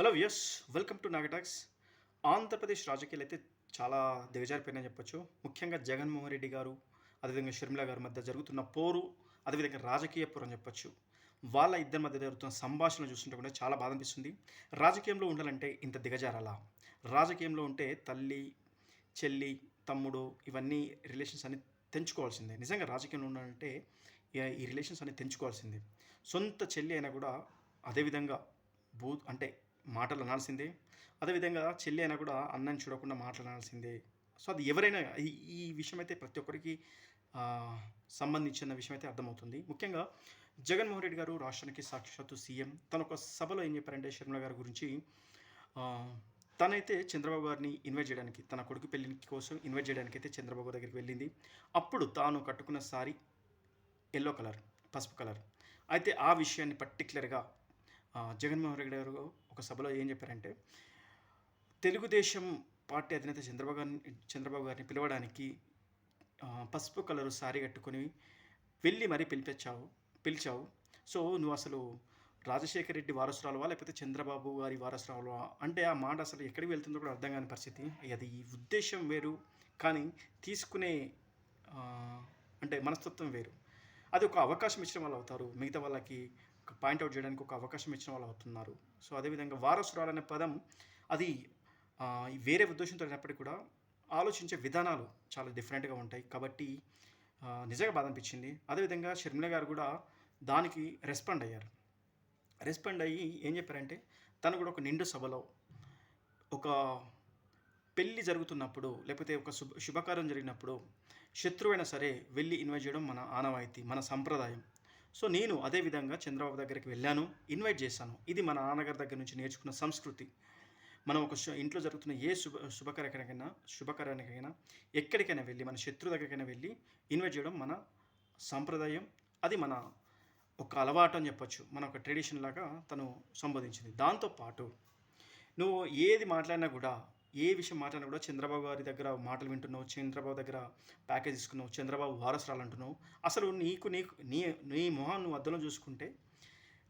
Hello yes welcome to Naga talks. Andhra Pradesh రాజకీయాలు అయితే చాలా దిగజారిపోయినా చెప్పొచ్చు. ముఖ్యంగా జగన్మోహన్ రెడ్డి గారు అదేవిధంగా షర్మిల గారి మధ్య జరుగుతున్న పోరు అదేవిధంగా రాజకీయ పోరు అని చెప్పొచ్చు. వాళ్ళ ఇద్దరి మధ్య జరుగుతున్న సంభాషణ చూస్తుంటే కూడా చాలా బాధ అనిపిస్తుంది. రాజకీయంలో ఉండాలంటే ఇంత దిగజారాలా? రాజకీయంలో ఉంటే తల్లి చెల్లి తమ్ముడు ఇవన్నీ రిలేషన్స్ అన్ని తెంచుకోవాల్సిందే. నిజంగా రాజకీయంలో ఉండాలంటే ఈ- ఈ రిలేషన్స్ అన్ని తెంచుకోవాల్సిందే. సొంత చెల్లి అయినా కూడా అదేవిధంగా భూ అంటే మాటలు అనాల్సిందే అదేవిధంగా చెల్లి అయినా కూడా అన్నని చూడకుండా మాటలు అనాల్సిందే సో అది ఎవరైనా ఈ ఈ విషయం అయితే ప్రతి ఒక్కరికి సంబంధించిన విషయం అయితే అర్థమవుతుంది. ముఖ్యంగా జగన్మోహన్ రెడ్డి గారు రాష్ట్రానికి సాక్షాత్తు సీఎం. తన ఒక సభలో ఏం చెప్పారంటే షర్మిల గారి గురించి తనైతే చంద్రబాబు గారిని ఇన్వైట్ చేయడానికి తన కొడుకు పెళ్ళి కోసం ఇన్వైట్ చేయడానికి అయితే చంద్రబాబు దగ్గరికి వెళ్ళింది. అప్పుడు తాను కట్టుకున్న సారీ ఎల్లో కలర్ పసుపు కలర్. అయితే ఆ విషయాన్ని పర్టికులర్గా జగన్మోహన్ రెడ్డి గారు ఒక సభలో ఏం చెప్పారంటే తెలుగుదేశం పార్టీ అధినేత చంద్రబాబు గారిని చంద్రబాబు గారిని పిలవడానికి పసుపు కలరు సారీ కట్టుకొని వెళ్ళి మరీ పిలిపించావు పిలిచావు. సో నువ్వు అసలు రాజశేఖర రెడ్డి వారసురాలువా లేకపోతే చంద్రబాబు గారి వారసురాలువా? అంటే ఆ మాట అసలు ఎక్కడికి వెళ్తుందో కూడా అర్థం కాని పరిస్థితి. అది ఈ ఉద్దేశం వేరు కానీ తీసుకునే అంటే మనస్తత్వం వేరు. అది ఒక అవకాశం ఇచ్చిన వాళ్ళు అవుతారు. మిగతా వాళ్ళకి పాయింట్అవుట్ చేయడానికి ఒక అవకాశం ఇచ్చిన వాళ్ళు అవుతున్నారు. సో అదేవిధంగా వారసురాలు అనే పదం అది వేరే ఉద్దేశంతో అయినప్పటికీ కూడా ఆలోచించే విధానాలు చాలా డిఫరెంట్గా ఉంటాయి. కాబట్టి నిజంగా బాధ అనిపించింది. అదేవిధంగా షర్మిల గారు కూడా దానికి రెస్పాండ్ అయ్యారు. రెస్పాండ్ అయ్యి ఏం చెప్పారంటే తను కూడా ఒక నిండు సభలో ఒక పెళ్ళి జరుగుతున్నప్పుడు లేకపోతే ఒక శుభ శుభకార్యం జరిగినప్పుడు శత్రువైనా సరే వెళ్ళి ఇన్వైట్ చేయడం మన ఆనవాయితీ మన సంప్రదాయం. సో నేను అదే విధంగా చంద్రబాబు దగ్గరికి వెళ్ళాను ఇన్వైట్ చేశాను. ఇది మన నాన్నగారి దగ్గర నుంచి నేర్చుకున్న సంస్కృతి. మనం ఒక ఇంట్లో జరుగుతున్న ఏ శుభ శుభకార్యానికైనా శుభకరానికైనా ఎక్కడికైనా వెళ్ళి మన శత్రు దగ్గరికైనా వెళ్ళి ఇన్వైట్ చేయడం మన సాంప్రదాయం. అది మన ఒక అలవాటు అని చెప్పొచ్చు. మన ఒక ట్రెడిషన్ లాగా తను సంబోధించింది. దాంతోపాటు నువ్వు ఏది మాట్లాడినా కూడా ఏ విషయం మాట్లాడినా కూడా చంద్రబాబు గారి దగ్గర మాటలు వింటున్నావు చంద్రబాబు దగ్గర ప్యాకేజ్ తీసుకున్నావు చంద్రబాబు వారసురాలు అంటున్నావు. అసలు నీకు నీకు నీ నీ మొహం నువ్వు అద్దంలో చూసుకుంటే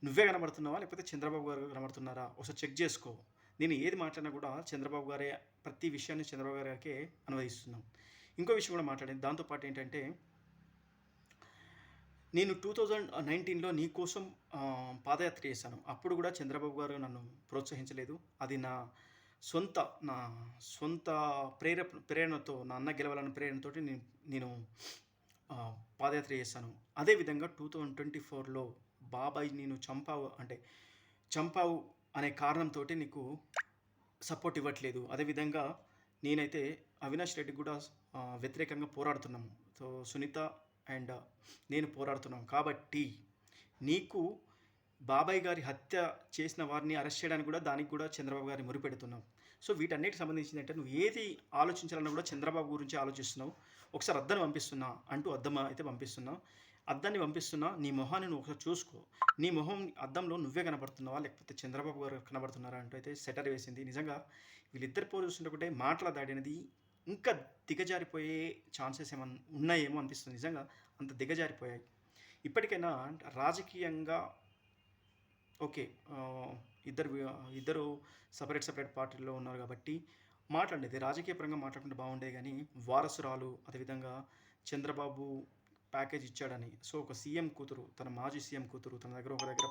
నువ్వే కనబడుతున్నావా? లేకపోతే చంద్రబాబు గారు కనబడుతున్నారా? ఒకసారి చెక్ చేసుకో. నేను ఏది మాట్లాడినా కూడా చంద్రబాబు గారే ప్రతి విషయాన్ని చంద్రబాబు గారికే అనువదిస్తున్నాం. ఇంకో విషయం కూడా మాట్లాడింది దాంతోపాటు ఏంటంటే నేను టూ థౌజండ్ నైన్టీన్లో నీకోసం పాదయాత్ర చేశాను. అప్పుడు కూడా చంద్రబాబు గారు నన్ను ప్రోత్సహించలేదు. అది నా సొంత నా సొంత ప్రేర ప్రేరణతో నా అన్న గెలవాలన్న ప్రేరణతో నేను నేను పాదయాత్ర చేశాను. అదేవిధంగా టూ థౌజండ్ ట్వంటీ ఫోర్లో బాబాయ్ నేను చంపావు అంటే చంపావు అనే కారణంతో నీకు సపోర్ట్ ఇవ్వట్లేదు. అదేవిధంగా నేనైతే అవినాష్ రెడ్డి కూడా వ్యతిరేకంగా పోరాడుతున్నాము. సో సునీత అండ్ నేను పోరాడుతున్నాం కాబట్టి నీకు బాబాయ్ గారి హత్య చేసిన వారిని అరెస్ట్ చేయడానికి కూడా దానికి కూడా చంద్రబాబు గారిని మురిపెడుతున్నావు సో వీటన్నిటికి సంబంధించింది అంటే నువ్వు ఏది ఆలోచించాలన్నా కూడా చంద్రబాబు గురించి ఆలోచిస్తున్నావు. ఒకసారి అద్దాన్ని పంపిస్తున్నా అంటూ అద్దం అయితే పంపిస్తున్నావు అద్దాన్ని పంపిస్తున్నా నీ మొహాన్ని నువ్వు ఒకసారి చూసుకో. నీ మొహం అద్దంలో నువ్వే కనబడుతున్నావా? లేకపోతే చంద్రబాబు గారు కనబడుతున్నారా అంటూ అయితే సెటర్ వేసింది. నిజంగా వీళ్ళిద్దరు పోరు మాటల దాడి అనేది ఇంకా దిగజారిపోయే ఛాన్సెస్ ఏమన్నా ఉన్నాయేమో అనిపిస్తుంది. నిజంగా అంత దిగజారిపోయాయి. ఇప్పటికైనా రాజకీయంగా ఓకే ఇద్దరు ఇద్దరు సపరేట్ సపరేట్ పార్టీల్లో ఉన్నారు కాబట్టి మాట్లాడేది రాజకీయ పరంగా మాట్లాడుకుంటే బాగుండే కానీ వారసురాలు అదేవిధంగా చంద్రబాబు ప్యాకేజ్ ఇచ్చాడని. సో ఒక సీఎం కూతురు తన మాజీ సీఎం కూతురు తన దగ్గర ఒక దగ్గర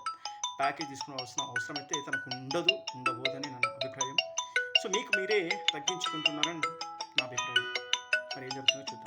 ప్యాకేజ్ తీసుకోవాల్సిన అవసరం అయితే తనకు ఉండదు ఉండబోదని నా అభిప్రాయం. సో మీకు మీరే తగ్గించుకుంటున్నారని నా అభిప్రాయం. మరి ఏం చూపించండి